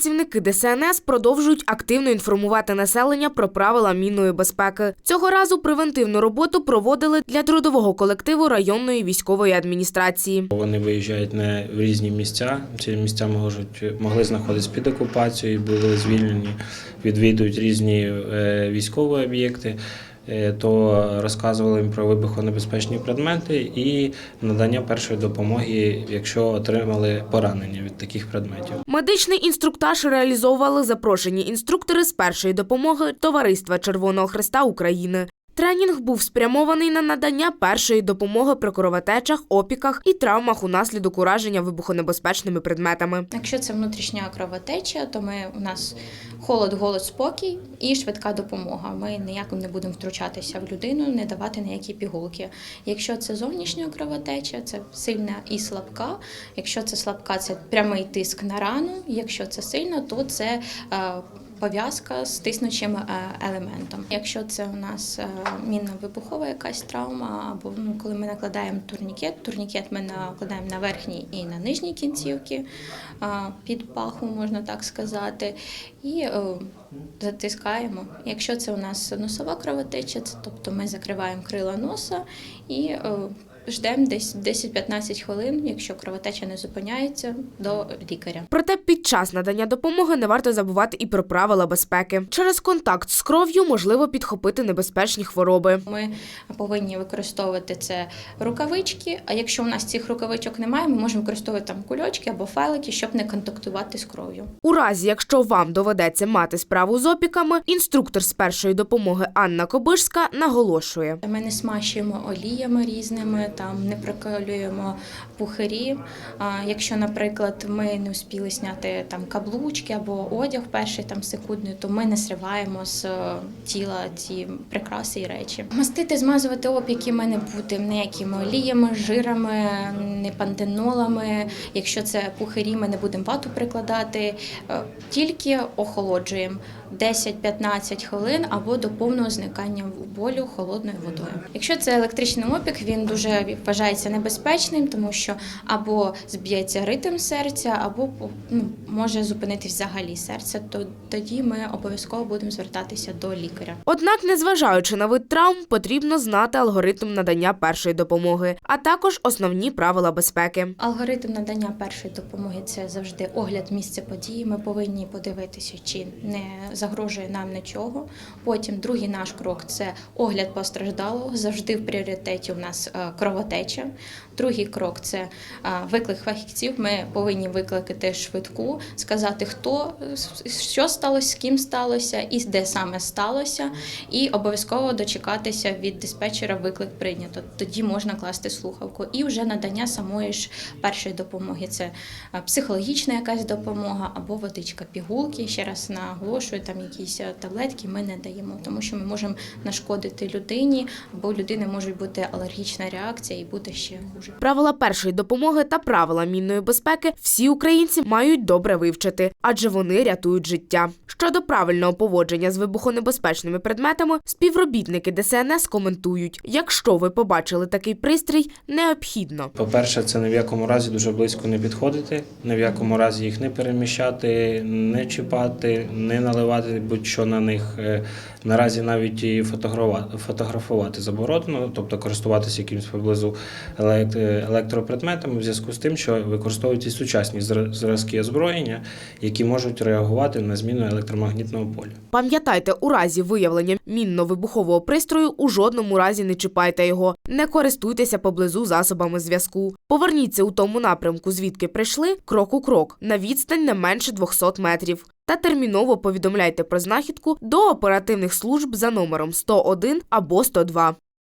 працівники ДСНС продовжують активно інформувати населення про правила мінної безпеки. Цього разу превентивну роботу проводили для трудового колективу районної військової адміністрації. Вони виїжджають в різні місця. Ці місця можуть могли знаходитися під окупацією, були звільнені, відвідують різні е, військові об'єкти. Е, То розказували їм про вибухонебезпечні предмети і надання першої допомоги, якщо отримали поранення від таких предметів. Медичний інструктаж реалізовували запрошені інструктори з першої допомоги Товариства Червоного Христа України. Тренінг був спрямований на надання першої допомоги при кровотечах, опіках і травмах унаслідок ураження вибухонебезпечними предметами. Якщо це внутрішня кровотеча, то ми у нас холод, голод, спокій і швидка допомога. Ми ніяк не будемо втручатися в людину, не давати ніякі пігулки. Якщо це зовнішня кровотеча, це сильна і слабка. Якщо це слабка, це прямий тиск на рану. Якщо це сильно, то це е, пов'язка з тиснучим е, елементом. Якщо це у нас е, мінно-вибухова якась травма, або ну, коли ми накладаємо турнікет, турнікет ми накладаємо на верхній і на нижній кінцівки під паху, можна так сказати, і е, затискаємо. Якщо це у нас носова кровотеча, це тобто ми закриваємо крила носа і е, ждемо десь 10-15 хвилин, якщо кровотеча не зупиняється, до лікаря. Проте під час надання допомоги не варто забувати і про правила безпеки. Через контакт з кров'ю можливо підхопити небезпечні хвороби. Ми повинні використовувати це рукавички. А якщо у нас цих рукавичок немає, ми можемо використовувати там кульочки або файлики, щоб не контактувати з кров'ю. У разі, якщо вам доведеться мати справу з опіками, інструктор з першої допомоги Анна Кобишська наголошує. Ми не смащуємо оліями різними, там не приколюємо пухарі. Якщо, наприклад, ми не успіли зняти там каблучки або одяг перший там секундний, то ми не сриваємо з е, тіла ці прикраси і речі. Мастити, змазувати опіки ми не будемо ніякими оліями, жирами, не пантенолами. Якщо це пухарі, ми не будемо вату прикладати, е, тільки охолоджуємо 10-15 хвилин або до повного зникання болю холодною водою. Якщо це електричний опік, він дуже вважається небезпечним, тому що або зб'ється ритм серця, або ну, може зупинити взагалі серце. То тоді ми обов'язково будемо звертатися до лікаря. Однак, незважаючи на вид травм, потрібно знати алгоритм надання першої допомоги, а також основні правила безпеки. Алгоритм надання першої допомоги це завжди огляд місця події. Ми повинні подивитися, чи не загрожує нам нічого. Потім другий наш крок це огляд постраждалого. Завжди в пріоритеті у нас е, кровотеча. Другий крок це е, виклик фахівців. Ми повинні викликати швидку, сказати, хто що сталося, з ким сталося і де саме сталося, і обов'язково дочекатися від диспетчера виклик прийнято. Тоді можна класти слухавку. І вже надання самої ж першої допомоги. Це е, психологічна якась допомога або водичка, пігулки. Ще раз наголошую, там якісь е, таблетки ми не даємо, тому що ми можемо нашкодити людині, або у людини може бути алергічна реакція і буде ще хуже. Правила першої допомоги та правила мінної безпеки всі українці мають добре вивчити, адже вони рятують життя. Щодо правильного поводження з вибухонебезпечними предметами, співробітники ДСНС коментують: якщо ви побачили такий пристрій, необхідно По-перше, це ні в якому разі дуже близько не підходити, ні в якому разі їх не переміщати, не чіпати, не наливати будь-що на них. Е, Наразі навіть і фотографувати, заборонено, тобто користуватися якимось поблизу електропредметами в зв'язку з тим, що використовуються сучасні зразки озброєння, які можуть реагувати на зміну електромагнітного поля. Пам'ятайте, у разі виявлення мінно-вибухового пристрою у жодному разі не чіпайте його, не користуйтеся поблизу засобами зв'язку. Поверніться у тому напрямку, звідки прийшли, крок у крок, на відстань не менше 200 метрів. Та терміново повідомляйте про знахідку до оперативних служб за номером 101 або 102.